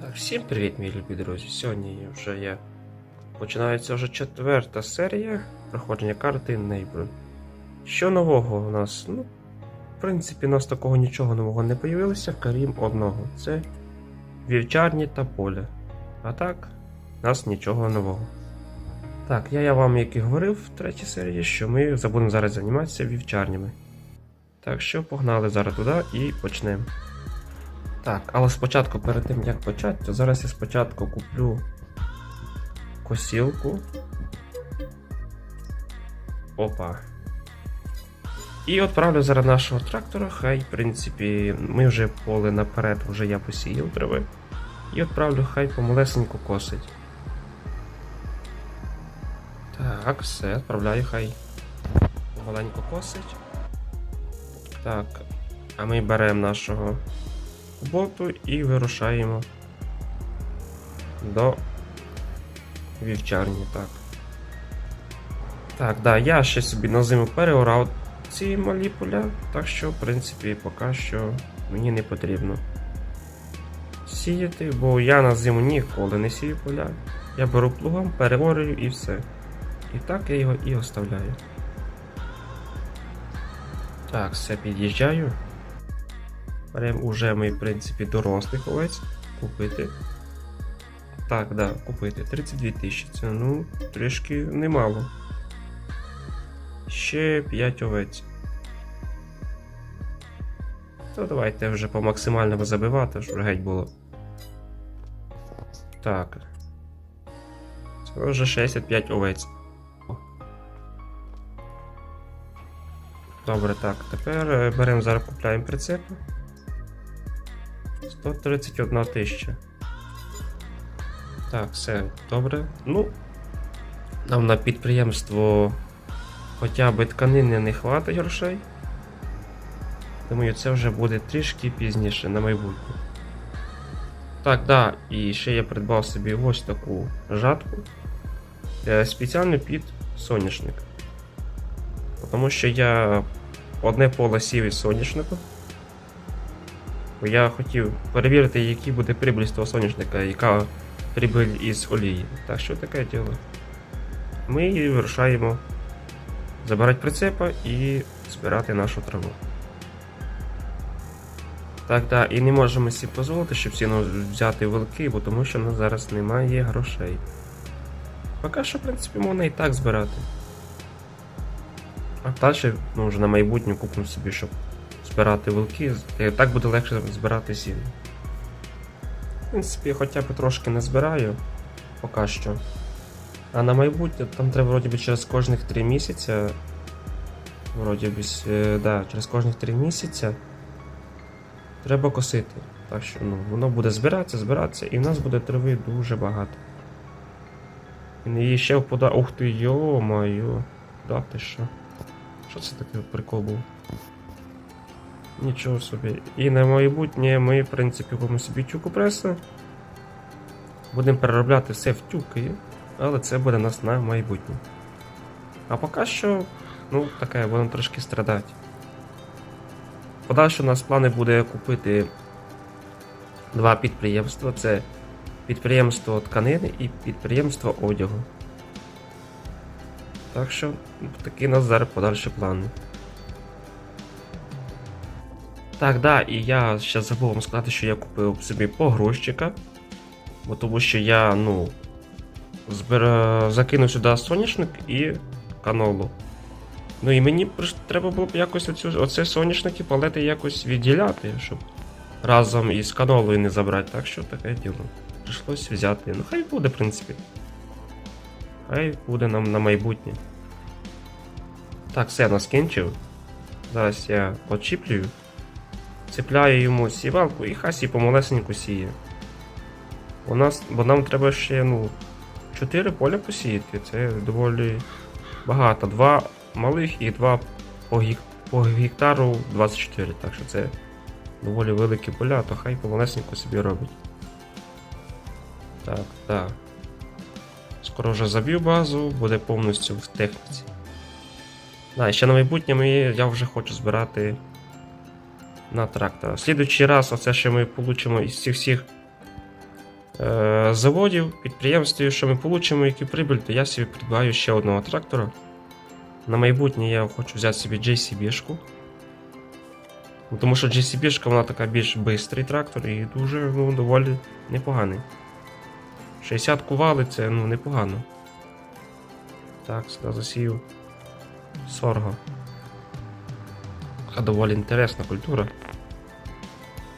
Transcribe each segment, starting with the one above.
Так, всім привіт, мої любі друзі. Сьогодні вже є. Починається вже четверта серія проходження карти Нейбрун. Що нового у нас? Ну, в принципі, у нас такого нічого нового не появилося, крім одного. Це вівчарні та поле. А так, у нас нічого нового. Так, я, я вам як і говорив в третій серії, що ми будемо зараз займатися вівчарнями. Так що погнали зараз туди і почнемо. Так, але спочатку, перед тим як почати, то зараз я спочатку куплю косілку. Опа. І відправлю зараз нашого трактора. Хай, в принципі, ми вже поле наперед вже я посіяв трави. І відправлю, хай помалесенько косить. Так, все, відправляю, хай помаленько косить. Так, а ми беремо нашого боту і вирушаємо до вівчарні. Так, Так, да, я ще собі на зиму переорав ці малі поля, так що, в принципі, поки що мені не потрібно сіяти, бо я на зиму ніколи не сію поля. Я беру плугом, переорюю і все. І так я його і оставляю. Так, все під'їжджаю. Беремо уже ми, в принципі, дорослих овець купити. Так, да, купити. 32 тисячі. Це ну, трішки немало. Ще 5 овець. То давайте вже по максимальному забивати, щоб геть було. Так. Це вже 65 овець. Добре, так. Тепер е, беремо зараз купляємо прицепи. 131 тисяча. Так, все добре. Ну, нам на підприємство хоча б тканини не хватить грошей. Думаю, це вже буде трішки пізніше на майбутнє. Так, да, і ще я придбав собі ось таку жатку. е, Спеціально під соняшник. Тому що я одне поле сів із соняшнику. Бо я хотів перевірити, який буде прибиль з того соняшника, яка прибиль із олії. Так що таке діло. Ми вирушаємо забирати прицепа і збирати нашу траву. Так, так, і не можемо собі дозволити, щоб ціну взяти великий, бо тому що у нас зараз немає грошей. Поки що, в принципі, можна і так збирати. А далі, ну, вже на майбутнє купимо собі, щоб збирати вилки, так буде легше збирати сіно. В принципі, хоча б трошки не збираю поки що. А на майбутнє там треба вроді би через кожних 3 місяці. Вроді би, е, да, через кожних 3 місяці треба косити. Так що ну, воно буде збиратися, збиратися, і в нас буде трави дуже багато. І ще впадає. Ух ти, йо-моє. Да ти що? Що це таке прикол був? Нічого собі. І на майбутнє ми, в принципі, купимо собі тюку преса. Будемо переробляти все в тюки, але це буде нас на майбутнє. А поки що, ну, таке, будемо трошки страдати. Подальше у нас плани буде купити два підприємства: це підприємство тканини і підприємство одягу. Так що такі у нас зараз подальші плани. Так, да, і я ще забув вам сказати, що я купив собі погрузчика. Бо тому що я, ну, збир... закинув сюди соняшник і канолу. Ну і мені треба було б якось оцю, оце соняшник і палети якось відділяти, щоб разом із канолою не забрати. Так що таке діло. Прийшлось взяти. Ну хай буде, в принципі. Хай буде нам на майбутнє. Так, все, я нас кінчив. Зараз я очіплюю. Цепляю йому сівалку і хай сі помалесеньку сіє. У нас, бо нам треба ще, ну, 4 поля посіяти. Це доволі багато. Два малих і два по, гік... по гектару 24. Так що це доволі великі поля, то хай помалесенько собі робить. Так, так. Скоро вже заб'ю базу, буде повністю в техніці. Да, ще на майбутнє я вже хочу збирати на трактора. В слідуючий раз, оце що ми получимо із цих всіх е, заводів, підприємств, що ми отримаємо, які прибуль, то я собі придбаю ще одного трактора. На майбутнє я хочу взяти собі JCB-шку. Тому що JCB-шка вона така більш бистрий трактор і дуже ну, доволі непоганий. 60 кували це ну, непогано. Так, сюди засію сорго. Така доволі інтересна культура.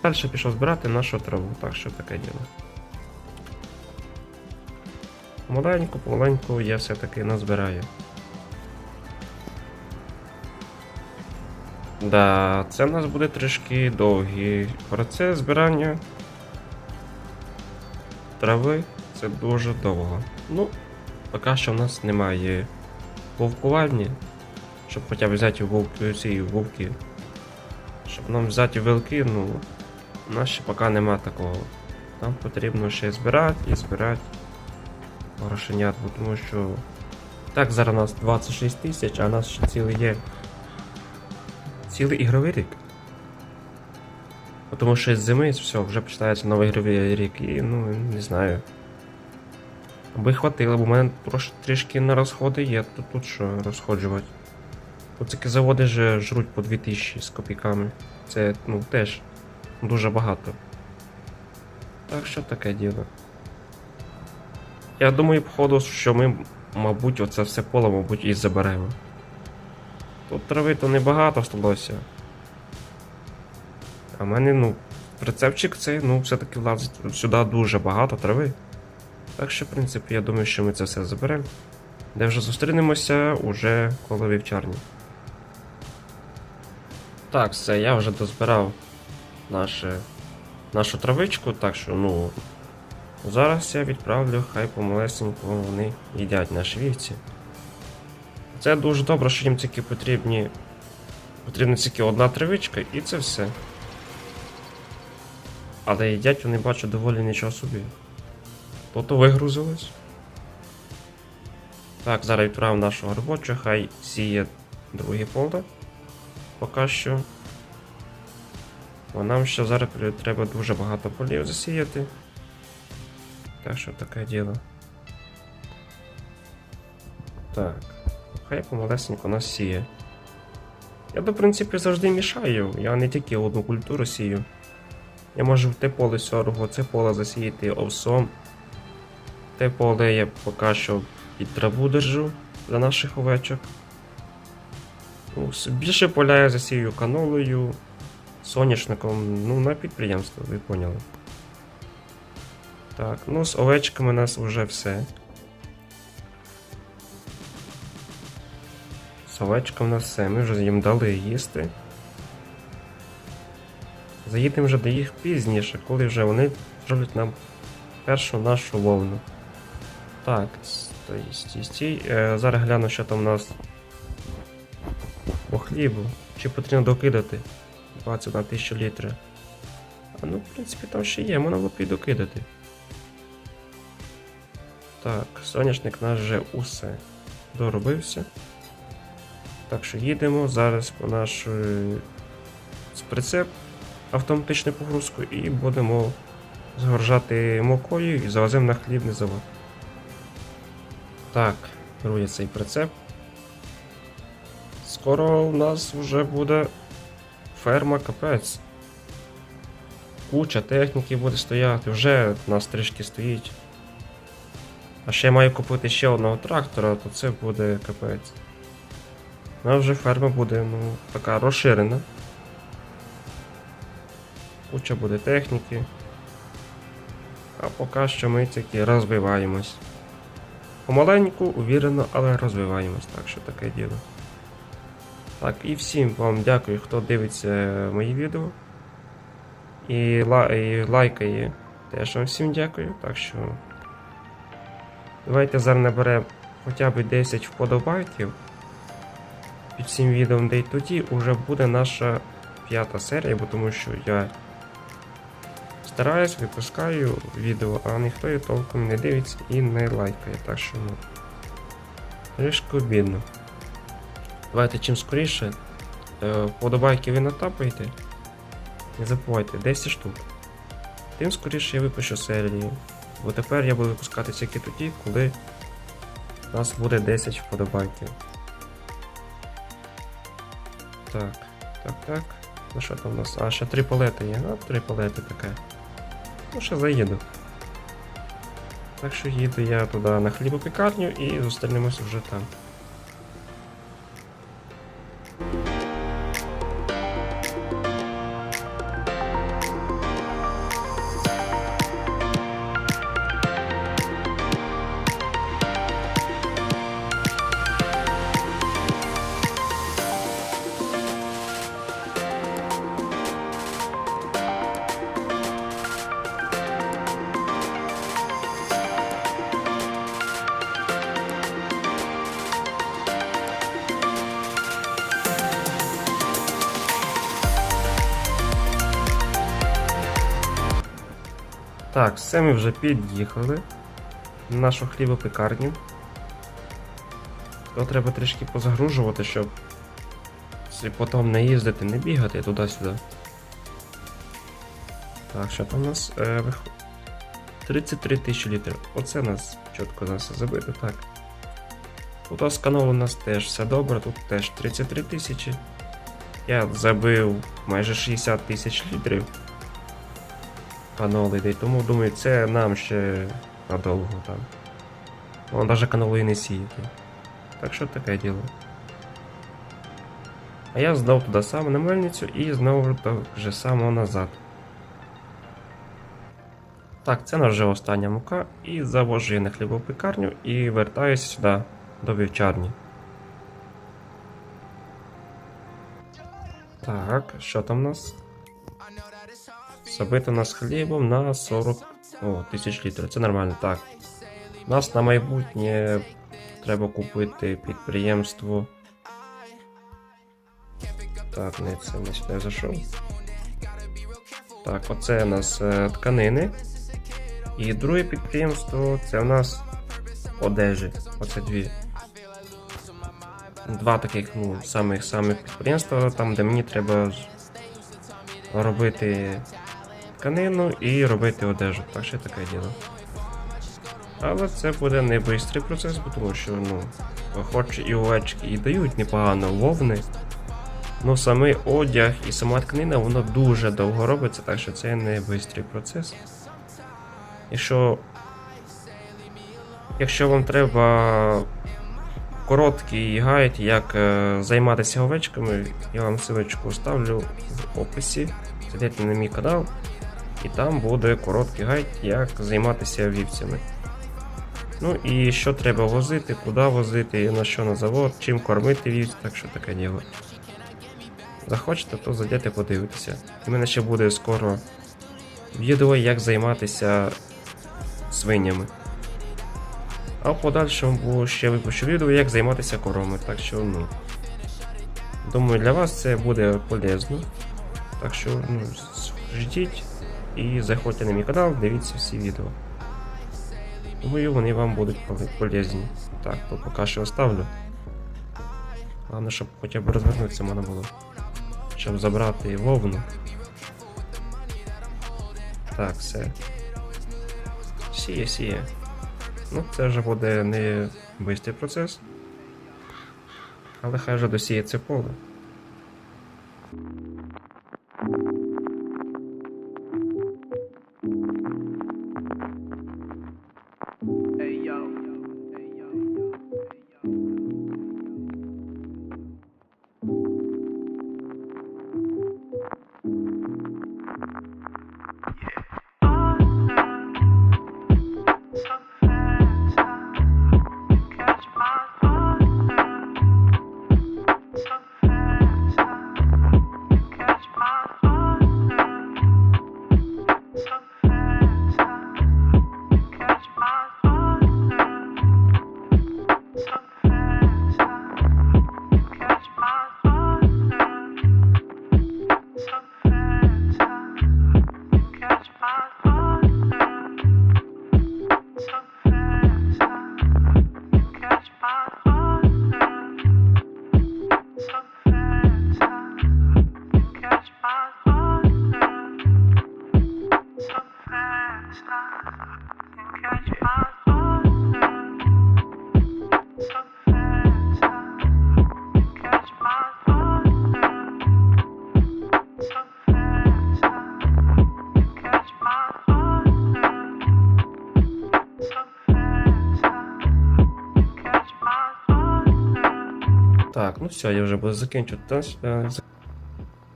Далі пішов збирати нашу траву, так що таке діло. Помаленьку, помаленьку я все-таки назбираю. Да, це в нас буде трішки довгий процес збирання трави. Це дуже довго. Ну, поки що в нас немає вовкування, щоб хоча б взяти вовки, ці вовки. Щоб нам взяти вилки, ну, у нас ще поки нема такого. Нам потрібно ще збирати і збирати грошенят, тому що так зараз у нас 26 тисяч, а у нас ще цілий є. Цілий ігровий рік. Тому що з зими все, вже починається новий ігровий рік і ну не знаю. Аби хватило, бо в мене трішки на розходи є, тут, тут що розходжувати. Такі заводи же жруть по 2000 з копійками. Це ну теж дуже багато. Так що таке діло. Я думаю, походу, що ми, мабуть, оце все поле, мабуть, і заберемо. Тут трави то небагато сталося. А в мене, ну, прицепчик цей, ну, все-таки влазить сюди дуже багато трави. Так що, в принципі, я думаю, що ми це все заберемо. Де вже зустрінемося уже коло вівчарні. Так, все, я вже дозбирав наше, нашу травичку, так що, ну. Зараз я відправлю, хай помалесенько вони їдять наші вівці. Це дуже добре, що їм тільки потрібні. Потрібна тільки одна травичка і це все. Але їдять вони бачу доволі нічого собі. То-то вигрузилось. Так, зараз відправив нашого робочого, хай сіє друге поле. Поки що. Бо нам ще зараз треба дуже багато полів засіяти. Так що таке діло. Так. Хай помалесенько нас сіє. Я, в принципі, завжди мішаю. Я не тільки одну культуру сію. Я можу в те поле сьоргу, це поле засіяти овсом. Те поле я поки що під траву держу для наших овечок. Більше поля я засію канолою, соняшником, ну, на підприємство, ви поняли. Так, ну з овечками у нас вже все. З овечками у нас все, ми вже їм дали їсти. Заїдемо вже до їх пізніше, коли вже вони зроблять нам першу нашу вовну. Так, стій, стій. Е, зараз гляну, що там у нас хлібу. Чи потрібно докидати 20 на 1000 літрів. А ну, в принципі, там ще є, можна було б і докидати. Так, соняшник наш вже усе доробився. Так що їдемо зараз по нашу з прицеп автоматичну погрузку і будемо згоржати мукою і завеземо на хлібний завод. Так, беру я цей прицеп. Скоро у нас вже буде ферма капець. Куча техніки буде стояти, вже у нас трішки стоїть. А ще я маю купити ще одного трактора, то це буде капець. У нас вже ферма буде ну, така розширена. Куча буде техніки. А поки що ми тільки розвиваємось. Помаленьку, увірено, але розвиваємось, так що таке діло. Так, і всім вам дякую, хто дивиться мої відео. І, ла- і лайкає. Теж вам всім дякую. Так що. Давайте зараз наберемо хоча б 10 вподобайків під цим відео, де й тоді вже буде наша п'ята серія, бо тому що я стараюсь, випускаю відео, а ніхто її толком не дивиться і не лайкає. Так що ну. Трішки обідно. Давайте чим скоріше. е, Вподобайки ви натапаєте. Не забувайте, 10 штук. Тим скоріше я випущу серію. Бо тепер я буду випускати тільки тоді, коли у нас буде 10 вподобайків. Так, так, так. Ну що там у нас? А, ще три палети є. Ну, три палети таке. Ну, ще заїду. Так що їду я туди на хлібопікарню і зустрінемося вже там. Так, все ми вже під'їхали на нашу хлібопекарню. То треба трішки позагружувати, щоб потім не їздити, не бігати туди-сюди. Так, що там у нас? Е, вих... 33 тисячі літрів. Оце у нас чітко нас забито, так. Тут з каналу у нас теж все добре, тут теж 33 тисячі. Я забив майже 60 тисяч літрів канал йде, тому думаю, це нам ще надовго там. Вон навіть каналу і не сіяти. Так що таке діло. А я здав туди саме на мельницю і знову так же само назад. Так, це вже остання мука, і завожу її на хлібопекарню і вертаюся сюди до вівчарні. Так, що там у нас? Забито нас хлібом на 40 О, тисяч літрів. Це нормально, так. Нас на майбутнє треба купити підприємство. Так, не це не сюди зайшов. Так, оце у нас е, тканини. І друге підприємство це у нас одежі. Оце дві. Два таких, ну, самих самих підприємства, там, де мені треба робити тканину і робити одежу. Так що таке діло. Але це буде не швидкий процес, тому що ну, хоч і овечки і дають непогано вовни. Ну самий одяг і сама тканина воно дуже довго робиться, так що це не швидкий процес. Якщо Якщо вам треба короткий гайд, як е, займатися овечками, я вам ссылочку ставлю в описі. Зайдете на мій канал, і там буде короткий гайд, як займатися вівцями. Ну і що треба возити, куди возити, на що на завод, чим кормити вівць, так що таке діло. Захочете, то зайдете подивитися. У мене ще буде скоро відео, як займатися свинями. А в подальшому ще випущу відео, як займатися коровами. Так що, ну. Думаю, для вас це буде полезно. Так що, ну, ждіть і заходьте на мій канал, дивіться всі відео. Думаю, вони вам будуть полезні. Так, то поки що оставлю. Головне, щоб хоча б розвернутися можна було. Щоб забрати вовну. Так, все. Сіє, сіє. Ну, це вже буде не швидкий процес. Але хай вже досіє це поле. Так, ну все, я вже буду закінчувати. е,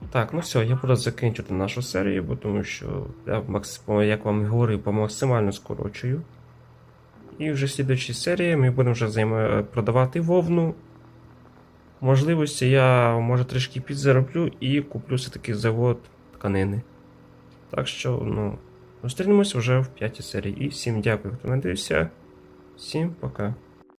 Так, ну все, я буду закінчувати нашу серію, бо тому що я, як вам говорив, по максимально скорочую. І вже в слідуючій серії ми будемо вже займа... продавати вовну. Можливості я може трішки підзароблю і куплю все-таки завод тканини. Так що, ну, зустрінемось вже в п'ятій серії. І всім дякую, хто надивився. Всім пока.